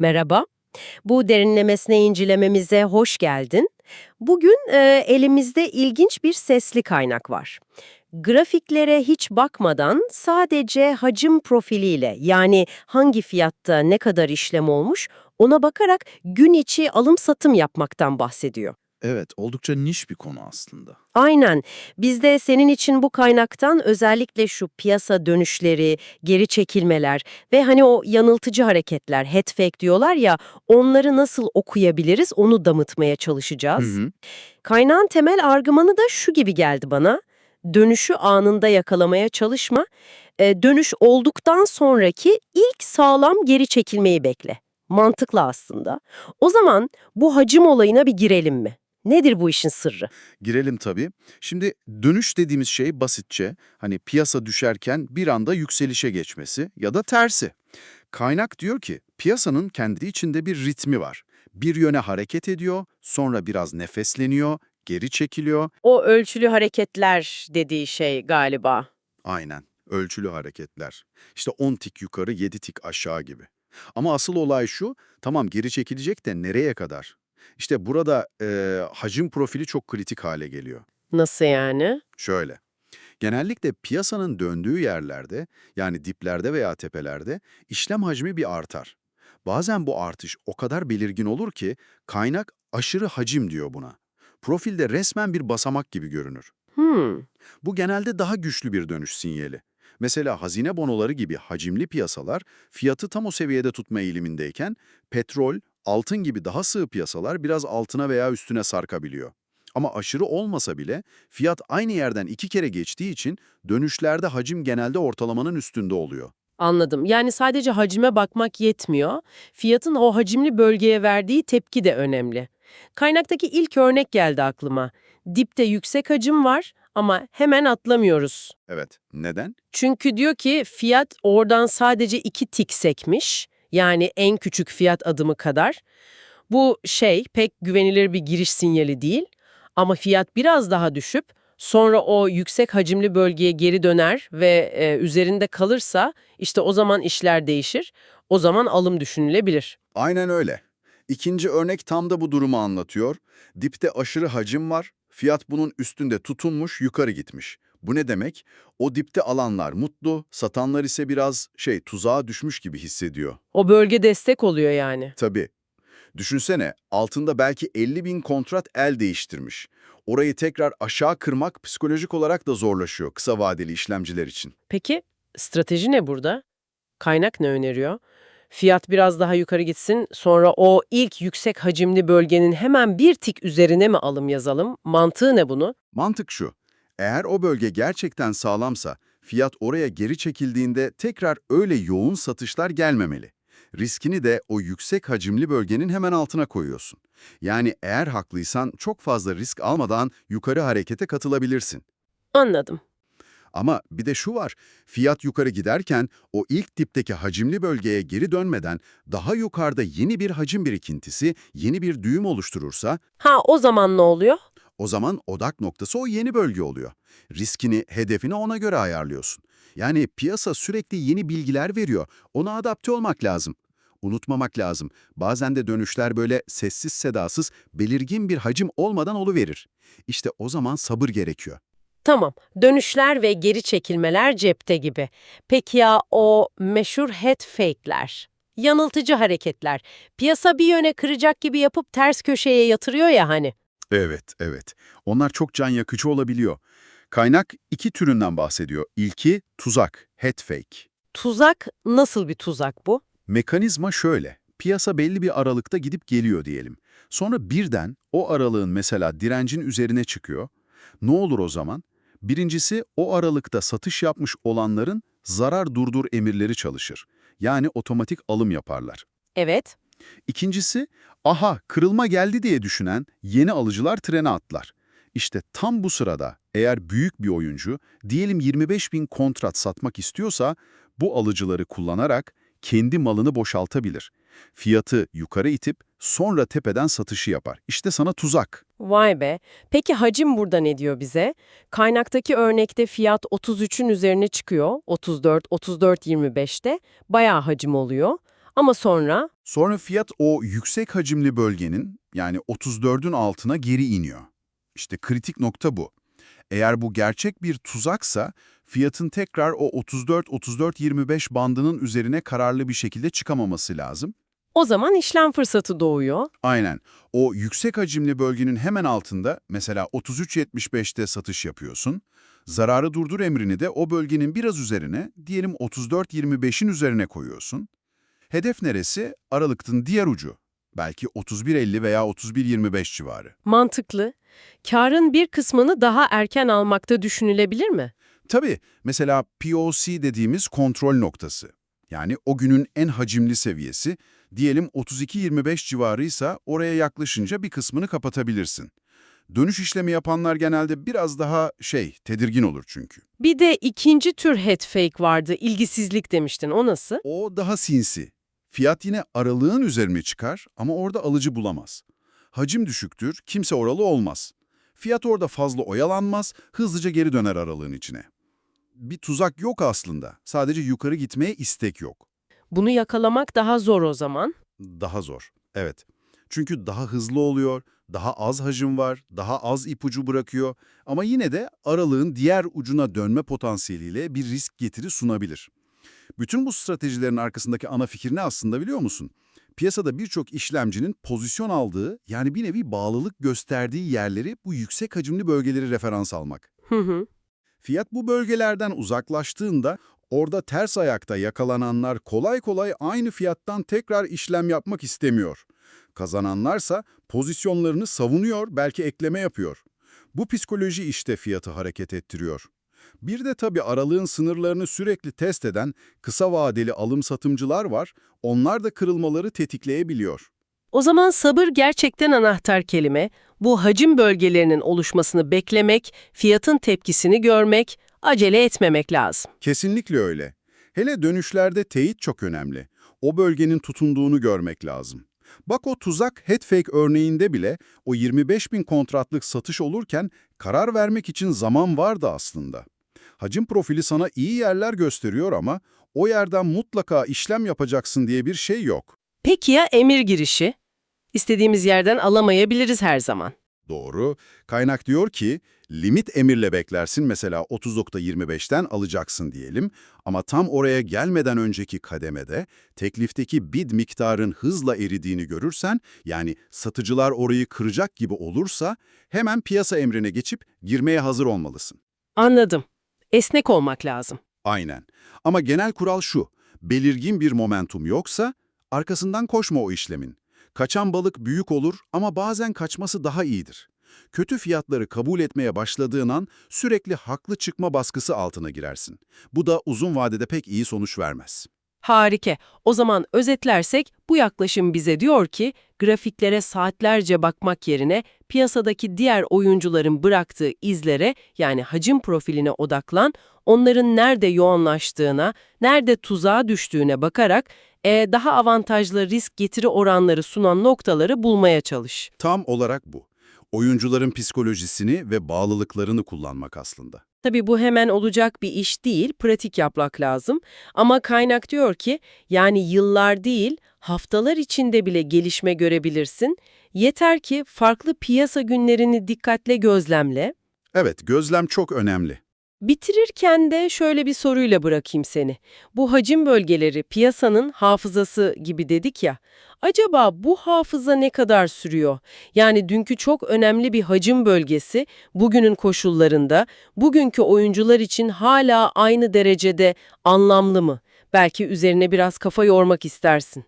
Merhaba. Bu derinlemesine incelememize hoş geldin. Bugün e, elimizde ilginç bir sesli kaynak var. Grafiklere hiç bakmadan sadece hacim profiliyle yani hangi fiyatta ne kadar işlem olmuş ona bakarak gün içi alım satım yapmaktan bahsediyor. Evet, oldukça niş bir konu aslında. Aynen. Biz de senin için bu kaynaktan özellikle şu piyasa dönüşleri, geri çekilmeler ve hani o yanıltıcı hareketler, head fake diyorlar ya, onları nasıl okuyabiliriz onu damıtmaya çalışacağız. Hı hı. Kaynağın temel argümanı da şu gibi geldi bana. Dönüşü anında yakalamaya çalışma. E, dönüş olduktan sonraki ilk sağlam geri çekilmeyi bekle. Mantıklı aslında. O zaman bu hacim olayına bir girelim mi? Nedir bu işin sırrı? Girelim tabii. Şimdi dönüş dediğimiz şey basitçe hani piyasa düşerken bir anda yükselişe geçmesi ya da tersi. Kaynak diyor ki piyasanın kendi içinde bir ritmi var. Bir yöne hareket ediyor, sonra biraz nefesleniyor, geri çekiliyor. O ölçülü hareketler dediği şey galiba. Aynen, ölçülü hareketler. İşte 10 tik yukarı, 7 tik aşağı gibi. Ama asıl olay şu, tamam geri çekilecek de nereye kadar? İşte burada eee, hacim profili çok kritik hale geliyor. Nasıl yani? Şöyle, genellikle piyasanın döndüğü yerlerde, yani diplerde veya tepelerde işlem hacmi bir artar. Bazen bu artış o kadar belirgin olur ki kaynak aşırı hacim diyor buna. Profilde resmen bir basamak gibi görünür. Hmm, Bu genelde daha güçlü bir dönüş sinyali. Mesela hazine bonoları gibi hacimli piyasalar fiyatı tam o seviyede tutma eğilimindeyken petrol, altın gibi daha sığ piyasalar biraz altına veya üstüne sarkabiliyor. Ama aşırı olmasa bile fiyat aynı yerden iki kere geçtiği için dönüşlerde hacim genelde ortalamanın üstünde oluyor. anladım. Yani sadece hacime bakmak yetmiyor. Fiyatın o hacimli bölgeye verdiği tepki de önemli. Kaynaktaki ilk örnek geldi aklıma. Dipte yüksek hacim var ama hemen atlamıyoruz. Evet, neden? Çünkü diyor ki fiyat oradan sadece iki tik sekmiş. Yani en küçük fiyat adımı kadar. Bu şey pek güvenilir bir giriş sinyali değil. Ama fiyat biraz daha düşüp sonra o yüksek hacimli bölgeye geri döner ve e, üzerinde kalırsa işte o zaman işler değişir. O zaman alım düşünülebilir. Aynen öyle. İkinci örnek tam da bu durumu anlatıyor. Dipte aşırı hacim var, fiyat bunun üstünde tutunmuş, yukarı gitmiş. Bu ne demek? O dipte alanlar mutlu, satanlar ise biraz şey tuzağa düşmüş gibi hissediyor. O bölge destek oluyor yani. Tabii. Düşünsene, altında belki 50 bin kontrat el değiştirmiş. Orayı tekrar aşağı kırmak psikolojik olarak da zorlaşıyor kısa vadeli işlemciler için. Peki strateji ne burada? Kaynak ne öneriyor? Fiyat biraz daha yukarı gitsin, sonra o ilk yüksek hacimli bölgenin hemen bir tik üzerine mi alım yazalım? Mantığı ne bunu? Mantık şu, eğer o bölge gerçekten sağlamsa, fiyat oraya geri çekildiğinde tekrar öyle yoğun satışlar gelmemeli. Riskini de o yüksek hacimli bölgenin hemen altına koyuyorsun. Yani eğer haklıysan çok fazla risk almadan yukarı harekete katılabilirsin. Anladım. Ama bir de şu var, fiyat yukarı giderken o ilk dipteki hacimli bölgeye geri dönmeden daha yukarıda yeni bir hacim birikintisi, yeni bir düğüm oluşturursa Ha o zaman ne oluyor? O zaman odak noktası o yeni bölge oluyor. Riskini, hedefini ona göre ayarlıyorsun. Yani piyasa sürekli yeni bilgiler veriyor. Ona adapte olmak lazım. Unutmamak lazım. Bazen de dönüşler böyle sessiz sedasız, belirgin bir hacim olmadan oluverir. İşte o zaman sabır gerekiyor. Tamam, dönüşler ve geri çekilmeler cepte gibi. Peki ya o meşhur head fake'ler? Yanıltıcı hareketler. Piyasa bir yöne kıracak gibi yapıp ters köşeye yatırıyor ya hani. Evet, evet. Onlar çok can yakıcı olabiliyor. Kaynak iki türünden bahsediyor. İlki tuzak, head fake. Tuzak nasıl bir tuzak bu? Mekanizma şöyle. Piyasa belli bir aralıkta gidip geliyor diyelim. Sonra birden o aralığın mesela direncin üzerine çıkıyor. Ne olur o zaman? Birincisi o aralıkta satış yapmış olanların zarar durdur emirleri çalışır. Yani otomatik alım yaparlar. Evet. İkincisi, aha kırılma geldi diye düşünen yeni alıcılar trene atlar. İşte tam bu sırada eğer büyük bir oyuncu diyelim 25 bin kontrat satmak istiyorsa bu alıcıları kullanarak kendi malını boşaltabilir. Fiyatı yukarı itip sonra tepeden satışı yapar. İşte sana tuzak. Vay be. Peki hacim burada ne diyor bize? Kaynaktaki örnekte fiyat 33'ün üzerine çıkıyor. 34, 34.25'te. Bayağı hacim oluyor. Ama sonra Sonra fiyat o yüksek hacimli bölgenin yani 34'ün altına geri iniyor. İşte kritik nokta bu. Eğer bu gerçek bir tuzaksa fiyatın tekrar o 34-34-25 bandının üzerine kararlı bir şekilde çıkamaması lazım. o zaman işlem fırsatı doğuyor. Aynen. O yüksek hacimli bölgenin hemen altında mesela 33.75'te satış yapıyorsun. Zararı durdur emrini de o bölgenin biraz üzerine, diyelim 34.25'in üzerine koyuyorsun. Hedef neresi? Aralıktın diğer ucu. Belki 31.50 veya 31.25 civarı. Mantıklı. Karın bir kısmını daha erken almakta düşünülebilir mi? Tabii, mesela POC dediğimiz kontrol noktası. Yani o günün en hacimli seviyesi, diyelim 32-25 civarıysa oraya yaklaşınca bir kısmını kapatabilirsin. Dönüş işlemi yapanlar genelde biraz daha şey, tedirgin olur çünkü. Bir de ikinci tür head fake vardı. İlgisizlik demiştin. O nasıl? O daha sinsi. Fiyat yine aralığın üzerine çıkar ama orada alıcı bulamaz. Hacim düşüktür, kimse oralı olmaz. Fiyat orada fazla oyalanmaz, hızlıca geri döner aralığın içine. Bir tuzak yok aslında, sadece yukarı gitmeye istek yok. Bunu yakalamak daha zor o zaman. Daha zor, evet. Çünkü daha hızlı oluyor, daha az hacim var, daha az ipucu bırakıyor ama yine de aralığın diğer ucuna dönme potansiyeliyle bir risk getiri sunabilir. Bütün bu stratejilerin arkasındaki ana fikir ne aslında biliyor musun? Piyasada birçok işlemcinin pozisyon aldığı yani bir nevi bağlılık gösterdiği yerleri bu yüksek hacimli bölgeleri referans almak. Hı hı. Fiyat bu bölgelerden uzaklaştığında orada ters ayakta yakalananlar kolay kolay aynı fiyattan tekrar işlem yapmak istemiyor. Kazananlarsa pozisyonlarını savunuyor, belki ekleme yapıyor. Bu psikoloji işte fiyatı hareket ettiriyor. Bir de tabii aralığın sınırlarını sürekli test eden kısa vadeli alım satımcılar var, onlar da kırılmaları tetikleyebiliyor. O zaman sabır gerçekten anahtar kelime. Bu hacim bölgelerinin oluşmasını beklemek, fiyatın tepkisini görmek, acele etmemek lazım. Kesinlikle öyle. Hele dönüşlerde teyit çok önemli. O bölgenin tutunduğunu görmek lazım. Bak o tuzak headfake örneğinde bile o 25 bin kontratlık satış olurken karar vermek için zaman vardı aslında. Hacim profili sana iyi yerler gösteriyor ama o yerden mutlaka işlem yapacaksın diye bir şey yok. Peki ya emir girişi? İstediğimiz yerden alamayabiliriz her zaman. Doğru. Kaynak diyor ki, limit emirle beklersin mesela 30.25'ten alacaksın diyelim ama tam oraya gelmeden önceki kademede teklifteki bid miktarın hızla eridiğini görürsen, yani satıcılar orayı kıracak gibi olursa hemen piyasa emrine geçip girmeye hazır olmalısın. Anladım. Esnek olmak lazım. Aynen. Ama genel kural şu, belirgin bir momentum yoksa arkasından koşma o işlemin. Kaçan balık büyük olur ama bazen kaçması daha iyidir. Kötü fiyatları kabul etmeye başladığın an sürekli haklı çıkma baskısı altına girersin. Bu da uzun vadede pek iyi sonuç vermez. Harika. O zaman özetlersek bu yaklaşım bize diyor ki grafiklere saatlerce bakmak yerine piyasadaki diğer oyuncuların bıraktığı izlere yani hacim profiline odaklan, onların nerede yoğunlaştığına, nerede tuzağa düştüğüne bakarak e, daha avantajlı risk getiri oranları sunan noktaları bulmaya çalış. Tam olarak bu. Oyuncuların psikolojisini ve bağlılıklarını kullanmak aslında. Tabii bu hemen olacak bir iş değil, pratik yapmak lazım. Ama kaynak diyor ki, yani yıllar değil, haftalar içinde bile gelişme görebilirsin. Yeter ki farklı piyasa günlerini dikkatle gözlemle. Evet, gözlem çok önemli. Bitirirken de şöyle bir soruyla bırakayım seni. Bu hacim bölgeleri piyasanın hafızası gibi dedik ya. Acaba bu hafıza ne kadar sürüyor? Yani dünkü çok önemli bir hacim bölgesi bugünün koşullarında, bugünkü oyuncular için hala aynı derecede anlamlı mı? Belki üzerine biraz kafa yormak istersin.